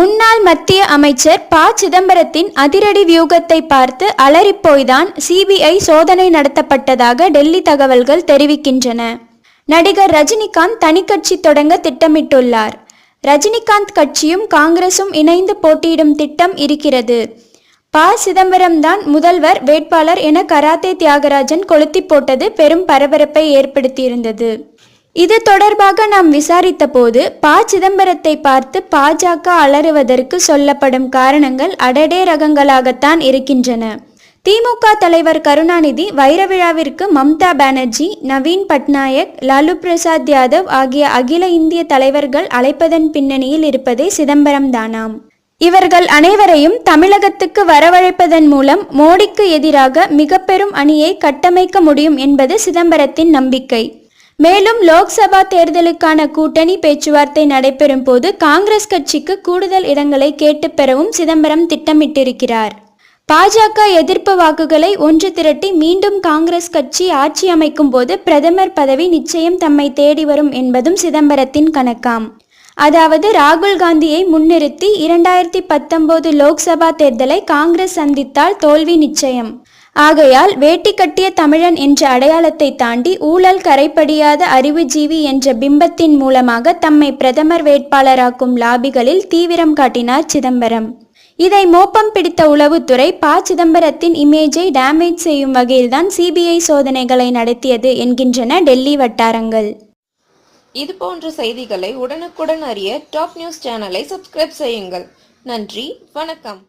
முன்னாள் மத்திய அமைச்சர் ப. சிதம்பரத்தின் அதிரடி வியூகத்தை பார்த்து அலறிப்போய்தான் சிபிஐ சோதனை நடத்தப்பட்டதாக டெல்லி தகவல்கள் தெரிவிக்கின்றன. நடிகர் ரஜினிகாந்த் தனிக்கட்சி தொடங்க திட்டமிட்டுள்ளார். ரஜினிகாந்த் கட்சியும் காங்கிரசும் இணைந்து போட்டியிடும் திட்டம் இருக்கிறது. ப. சிதம்பரம்தான் முதல்வர் வேட்பாளர் என கராத்தே தியாகராஜன் கொளுத்தி போட்டது பெரும் பரபரப்பை ஏற்படுத்தியிருந்தது. இது தொடர்பாக நாம் விசாரித்த போது ப. சிதம்பரத்தை பார்த்து பாஜக அலறுவதற்கு சொல்லப்படும் காரணங்கள் அடடே ரகங்களாகத்தான் இருக்கின்றன. திமுக தலைவர் கருணாநிதி வைர விழாவிற்கு மம்தா பானர்ஜி நவீன் பட்நாயக் லாலு பிரசாத் யாதவ் ஆகிய அகில இந்திய தலைவர்கள் அழைப்பதன் பின்னணியில் இருப்பதே சிதம்பரம் தானாம். இவர்கள் அனைவரையும் தமிழகத்துக்கு வரவழைப்பதன் மூலம் மோடிக்கு எதிராக மிக பெரும் அணியை கட்டமைக்க முடியும் என்பது சிதம்பரத்தின் நம்பிக்கை. மேலும் லோக்சபா தேர்தலுக்கான கூட்டணி பேச்சுவார்த்தை நடைபெறும் போது காங்கிரஸ் கட்சிக்கு கூடுதல் இடங்களை கேட்டுப் பெறவும் சிதம்பரம் திட்டமிட்டிருக்கிறார். பாஜக எதிர்ப்பு வாக்குகளை ஒன்று திரட்டி மீண்டும் காங்கிரஸ் கட்சி ஆட்சி அமைக்கும் போது பிரதமர் பதவி நிச்சயம் தம்மை தேடி வரும் என்பதும் சிதம்பரத்தின் கணக்காம். அதாவது ராகுல் காந்தியை முன்னிறுத்தி இரண்டாயிரத்தி பத்தொன்பது லோக்சபா தேர்தலை காங்கிரஸ் சந்தித்தால் தோல்வி நிச்சயம். ஆகையால் வேட்டி கட்டிய தமிழன் என்ற அடையாளத்தை தாண்டி ஊழல் கரைப்படியாத அறிவுஜீவி என்ற பிம்பத்தின் மூலமாக தம்மை பிரதமர் வேட்பாளராக்கும் லாபிகளில் தீவிரம் காட்டினார் சிதம்பரம். இதை மோப்பம் பிடித்த உளவுத்துறை ப. சிதம்பரத்தின் இமேஜை டேமேஜ் செய்யும் வகையில்தான் சிபிஐ சோதனைகளை நடத்தியது என்கின்றன டெல்லி வட்டாரங்கள். இது போன்ற செய்திகளை உடனுக்குடன் அறிய டாப் நியூஸ் சேனலை சப்ஸ்கிரைப் செய்யுங்கள். நன்றி வணக்கம்.